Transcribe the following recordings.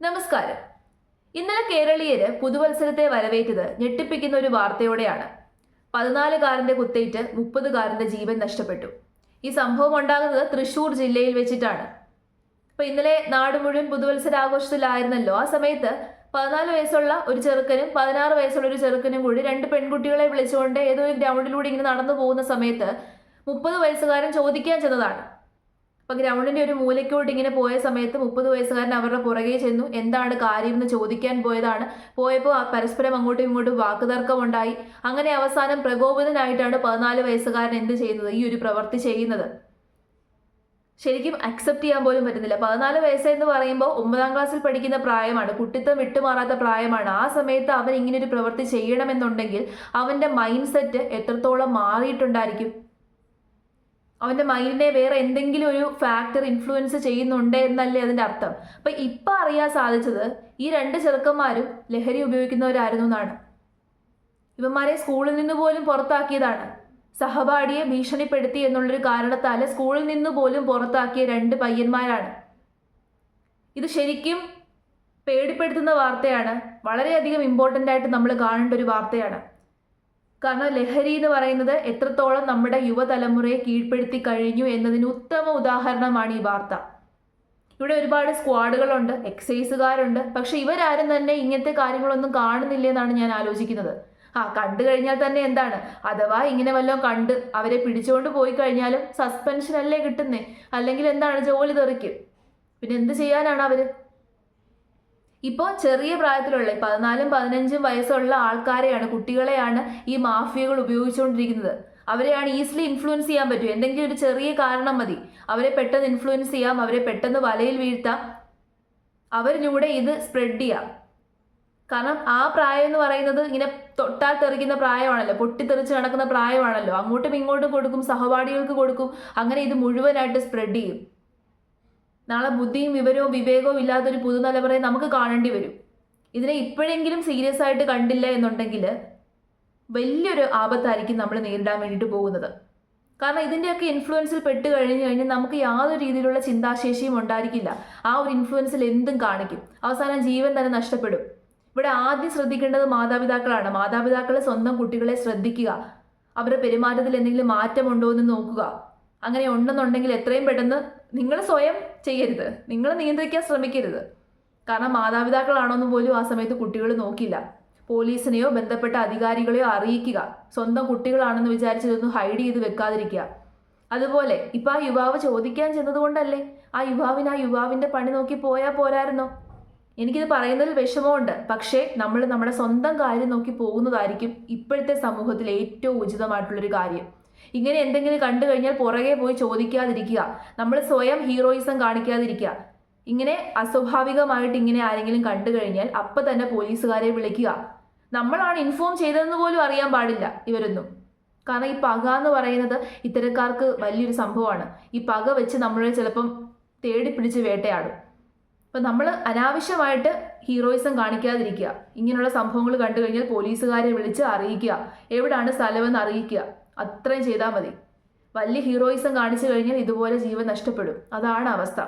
നമസ്കാരം. ഇന്നലെ കേരളീയര് പുതുവത്സരത്തെ വരവേറ്റത് ഞെട്ടിപ്പിക്കുന്ന ഒരു വാർത്തയോടെയാണ്. പതിനാലുകാരന്റെ കുത്തേറ്റ് മുപ്പതുകാരന്റെ ജീവൻ നഷ്ടപ്പെട്ടു. ഈ സംഭവം ഉണ്ടാകുന്നത് തൃശൂർ ജില്ലയിൽ വെച്ചിട്ടാണ്. അപ്പൊ ഇന്നലെ നാട് മുഴുവൻ പുതുവത്സരാഘോഷത്തിലായിരുന്നല്ലോ. ആ സമയത്ത് പതിനാല് വയസ്സുള്ള ഒരു ചെറുക്കനും പതിനാറ് വയസ്സുള്ള ഒരു ചെറുക്കനും കൂടി രണ്ട് പെൺകുട്ടികളെ വിളിച്ചുകൊണ്ട് ഏതോ ഒരു ഗ്രൗണ്ടിലൂടെ ഇങ്ങനെ നടന്നു പോകുന്ന സമയത്ത് മുപ്പത് വയസ്സുകാരൻ ചോദിക്കാൻ ചെന്നതാണ്. അപ്പൊ ഗ്രൗണ്ടിന്റെ ഒരു മൂലയ്ക്കോട്ട് ഇങ്ങനെ പോയ സമയത്ത് മുപ്പത് വയസ്സുകാരൻ അവരുടെ പുറകെ ചെന്നു. എന്താണ് കാര്യം എന്ന് ചോദിക്കാൻ പോയതാണ്. പോയപ്പോൾ പരസ്പരം അങ്ങോട്ടും ഇങ്ങോട്ടും വാക്കുതർക്കമുണ്ടായി. അങ്ങനെ അവസാനം പ്രകോപിതനായിട്ടാണ് പതിനാല് വയസ്സുകാരൻ എന്ത് ചെയ്യുന്നത്? ഈ ഒരു പ്രവൃത്തി ചെയ്യുന്നത്. ശരിക്കും അക്സെപ്റ്റ് ചെയ്യാൻ പോലും പറ്റുന്നില്ല. പതിനാല് വയസ്സ് എന്ന് പറയുമ്പോൾ ഒമ്പതാം ക്ലാസ്സിൽ പഠിക്കുന്ന പ്രായമാണ്. കുട്ടിത്തം വിട്ടുമാറാത്ത പ്രായമാണ്. ആ സമയത്ത് അവൻ ഇങ്ങനെ ഒരു പ്രവൃത്തി ചെയ്യണമെന്നുണ്ടെങ്കിൽ അവന്റെ മൈൻഡ് സെറ്റ് എത്രത്തോളം മാറിയിട്ടുണ്ടായിരിക്കും? അവന്റെ മൈൻഡിനെ വേറെ എന്തെങ്കിലും ഒരു ഫാക്ടർ ഇൻഫ്ലുവൻസ് ചെയ്യുന്നുണ്ട് എന്നല്ലേ അതിന്റെ അർത്ഥം. അപ്പൊ ഇപ്പൊ അറിയാൻ സാധിച്ചത് ഈ രണ്ട് ചെറുക്കന്മാരും ലഹരി ഉപയോഗിക്കുന്നവരായിരുന്നു എന്നാണ്. ഇവന്മാരെ സ്കൂളിൽ നിന്ന് പോലും പുറത്താക്കിയതാണ്. സഹപാഠിയെ ഭീഷണിപ്പെടുത്തി എന്നുള്ളൊരു കാരണത്താൽ സ്കൂളിൽ നിന്ന് പോലും പുറത്താക്കിയ രണ്ട് പയ്യന്മാരാണ്. ഇത് ശരിക്കും പേടിപ്പെടുത്തുന്ന വാർത്തയാണ്. വളരെയധികം ഇമ്പോർട്ടന്റ് ആയിട്ട് നമ്മൾ കാണേണ്ട ഒരു വാർത്തയാണ്. കാരണം ലഹരി എന്ന് പറയുന്നത് എത്രത്തോളം നമ്മുടെ യുവതലമുറയെ കീഴ്പ്പെടുത്തി കഴിഞ്ഞു എന്നതിന് ഉത്തമ ഉദാഹരണമാണ് ഈ വാർത്ത. ഇവിടെ ഒരുപാട് സ്ക്വാഡുകളുണ്ട് എക്സൈസുകാരുണ്ട് പക്ഷെ ഇവരാരും തന്നെ ഇങ്ങനത്തെ കാര്യങ്ങളൊന്നും കാണുന്നില്ല എന്നാണ് ഞാൻ ആലോചിക്കുന്നത്. ആ കണ്ടു കഴിഞ്ഞാൽ തന്നെ എന്താണ്? അഥവാ ഇങ്ങനെ വല്ലതും കണ്ട് അവരെ പിടിച്ചുകൊണ്ട് പോയി കഴിഞ്ഞാലും സസ്പെൻഷൻ അല്ലേ കിട്ടുന്നേ? അല്ലെങ്കിൽ എന്താണ് ജോലി തെറിക്കും? പിന്നെ എന്ത് ചെയ്യാനാണ് അവർ? ഇപ്പോൾ ചെറിയ പ്രായത്തിലുള്ള പതിനാലും പതിനഞ്ചും വയസ്സുള്ള ആൾക്കാരെയാണ് കുട്ടികളെയാണ് ഈ മാഫിയകൾ ഉപയോഗിച്ചുകൊണ്ടിരിക്കുന്നത്. അവരെയാണ് ഈസിലി ഇൻഫ്ലുവൻസ് ചെയ്യാൻ പറ്റും. എന്തെങ്കിലും ഒരു ചെറിയ കാരണം മതി. അവരെ പെട്ടെന്ന് ഇൻഫ്ലുവൻസ് ചെയ്യാം അവരെ പെട്ടെന്ന് വലയിൽ വീഴ്ത്താം. അവരിലൂടെ ഇത് സ്പ്രെഡ് ചെയ്യാം. കാരണം ആ പ്രായം എന്ന് പറയുന്നത് ഇങ്ങനെ തൊട്ടാൽ തെറിക്കുന്ന പ്രായമാണല്ലോ. പൊട്ടിത്തെറിച്ച് നടക്കുന്ന പ്രായമാണല്ലോ. അങ്ങോട്ടും ഇങ്ങോട്ടും കൊടുക്കും സഹപാഠികൾക്ക് കൊടുക്കും. അങ്ങനെ ഇത് മുഴുവനായിട്ട് സ്പ്രെഡ് ചെയ്യും. നാളെ ബുദ്ധിയും വിവരവും വിവേകവും ഇല്ലാത്തൊരു പുതുതലമുറയെ നമുക്ക് കാണേണ്ടി വരും. ഇതിനെ ഇപ്പോഴെങ്കിലും സീരിയസ് ആയിട്ട് കണ്ടില്ല എന്നുണ്ടെങ്കിൽ വലിയൊരു ആപത്തായിരിക്കും നമ്മൾ നേരിടാൻ വേണ്ടിയിട്ട് പോകുന്നത്. കാരണം ഇതിന്റെയൊക്കെ ഇൻഫ്ലുവൻസിൽ പെട്ട് കഴിഞ്ഞു കഴിഞ്ഞാൽ നമുക്ക് യാതൊരു രീതിയിലുള്ള ചിന്താശേഷിയും ഉണ്ടായിരിക്കില്ല. ആ ഒരു ഇൻഫ്ലുവൻസിൽ എന്തും കാണിക്കും. അവസാനം ജീവൻ തന്നെ നഷ്ടപ്പെടും. ഇവിടെ ആദ്യം ശ്രദ്ധിക്കേണ്ടത് മാതാപിതാക്കളാണ്. മാതാപിതാക്കൾ സ്വന്തം കുട്ടികളെ ശ്രദ്ധിക്കുക. അവരുടെ പെരുമാറ്റത്തിൽ എന്തെങ്കിലും മാറ്റമുണ്ടോ എന്ന് നോക്കുക. അങ്ങനെ ഉണ്ടെന്നുണ്ടെങ്കിൽ എത്രയും പെട്ടെന്ന് നിങ്ങൾ സ്വയം ചെയ്യരുത്. നിങ്ങൾ നിയന്ത്രിക്കാൻ ശ്രമിക്കരുത്. കാരണം മാതാപിതാക്കളാണോന്ന് പോലും ആ സമയത്ത് കുട്ടികൾ നോക്കില്ല പോലീസിനെയോ ബന്ധപ്പെട്ട അധികാരികളെയോ അറിയിക്കുക. സ്വന്തം കുട്ടികളാണെന്ന് വിചാരിച്ചതൊന്നും ഹൈഡ് ചെയ്ത് വെക്കാതിരിക്കുക. അതുപോലെ ഇപ്പം ആ യുവാവ് ചോദിക്കാൻ ചെന്നതുകൊണ്ടല്ലേ? ആ യുവാവിന് ആ യുവാവിന്റെ പണി നോക്കി പോയാൽ പോരായിരുന്നോ? എനിക്കിത് പറയുന്നതിൽ വിഷമമുണ്ട്. പക്ഷേ നമ്മൾ നമ്മുടെ സ്വന്തം കാര്യം നോക്കി പോകുന്നതായിരിക്കും ഇപ്പോഴത്തെ സമൂഹത്തിൽ ഏറ്റവും ഉചിതമായിട്ടുള്ളൊരു കാര്യം. ഇങ്ങനെ എന്തെങ്കിലും കണ്ടു കഴിഞ്ഞാൽ പുറകെ പോയി ചോദിക്കാതിരിക്കുക. നമ്മൾ സ്വയം ഹീറോയിസം കാണിക്കാതിരിക്കുക. ഇങ്ങനെ അസ്വാഭാവികമായിട്ട് ഇങ്ങനെ ആരെങ്കിലും കണ്ടു കഴിഞ്ഞാൽ അപ്പം തന്നെ പോലീസുകാരെ വിളിക്കുക. നമ്മളാണ് ഇൻഫോം ചെയ്തതെന്ന് പോലും അറിയാൻ പാടില്ല ഇവരൊന്നും. കാരണം ഈ പക എന്ന് പറയുന്നത് ഇത്തരക്കാർക്ക് വലിയൊരു സംഭവമാണ്. ഈ പക വെച്ച് നമ്മളെ ചിലപ്പം തേടി പിടിച്ച് വേട്ടയാടും. അപ്പം നമ്മൾ അനാവശ്യമായിട്ട് ഹീറോയിസം കാണിക്കാതിരിക്കുക. ഇങ്ങനെയുള്ള സംഭവങ്ങൾ കണ്ടു കഴിഞ്ഞാൽ പോലീസുകാരെ വിളിച്ച് അറിയിക്കുക. എവിടാണ് സ്ഥലമെന്ന് അറിയിക്കുക. അത്രയും ചെയ്താൽ മതി. വലിയ ഹീറോയിസം കാണിച്ചു കഴിഞ്ഞാൽ ഇതുപോലെ ജീവൻ നഷ്ടപ്പെടും. അതാണ് അവസ്ഥ.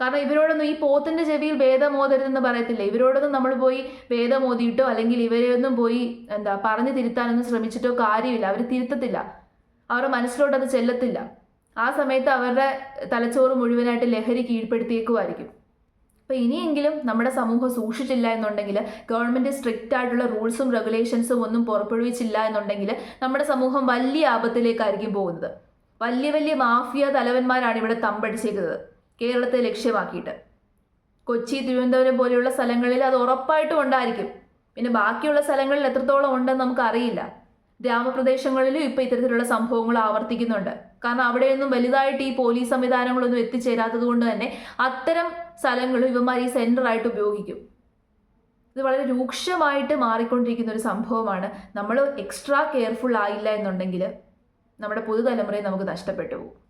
കാരണം ഇവരോടൊന്നും ഈ പോത്തിന്റെ ചെവിയിൽ ഭേദമോതരുതെന്ന് പറയത്തില്ല. ഇവരോടൊന്നും നമ്മൾ പോയി ഭേദമോതിയിട്ടോ അല്ലെങ്കിൽ ഇവരെയൊന്നും പോയി എന്താ പറഞ്ഞു തിരുത്താനൊന്നും ശ്രമിച്ചിട്ടോ കാര്യമില്ല. അവർ തിരുത്തത്തില്ല. അവരുടെ മനസ്സിലോട്ട് അത് ചെല്ലത്തില്ല. ആ സമയത്ത് അവരുടെ തലച്ചോറ് മുഴുവനായിട്ട് ലഹരി കീഴ്പ്പെടുത്തിയേക്കുമായിരിക്കും. അപ്പോൾ ഇനിയെങ്കിലും നമ്മുടെ സമൂഹം സൂക്ഷിച്ചില്ല എന്നുണ്ടെങ്കിൽ ഗവൺമെന്റ് സ്ട്രിക്റ്റ് ആയിട്ടുള്ള റൂൾസും റെഗുലേഷൻസും ഒന്നും പുറപ്പെടുവിച്ചില്ല എന്നുണ്ടെങ്കിൽ നമ്മുടെ സമൂഹം വലിയ ആപത്തിലേക്കായിരിക്കും പോകുന്നത്. വലിയ വലിയ മാഫിയ തലവന്മാരാണ് ഇവിടെ തമ്പടിച്ചേക്കുന്നത്. കേരളത്തെ ലക്ഷ്യമാക്കിയിട്ട്. കൊച്ചി തിരുവനന്തപുരം പോലെയുള്ള സ്ഥലങ്ങളിൽ അത് ഉറപ്പായിട്ടും ഉണ്ടായിരിക്കും. പിന്നെ ബാക്കിയുള്ള സ്ഥലങ്ങളിൽ എത്രത്തോളം ഉണ്ടെന്ന് നമുക്കറിയില്ല. ഗ്രാമപ്രദേശങ്ങളിലും ഇപ്പോൾ ഇത്തരത്തിലുള്ള സംഭവങ്ങൾ ആവർത്തിക്കുന്നുണ്ട്. കാരണം അവിടെയൊന്നും വലുതായിട്ട് ഈ പോലീസ് സംവിധാനങ്ങളൊന്നും എത്തിച്ചേരാത്തത് കൊണ്ട് തന്നെ അത്തരം സ്ഥലങ്ങളും ഇവന്മാർ ഈ സെന്ററായിട്ട് ഉപയോഗിക്കും. ഇത് വളരെ രൂക്ഷമായിട്ട് മാറിക്കൊണ്ടിരിക്കുന്ന ഒരു സംഭവമാണ്. നമ്മൾ എക്സ്ട്രാ കെയർഫുൾ ആയില്ല എന്നുണ്ടെങ്കിൽ നമ്മുടെ പുതുതലമുറയെ നമുക്ക് നഷ്ടപ്പെട്ടു പോകും.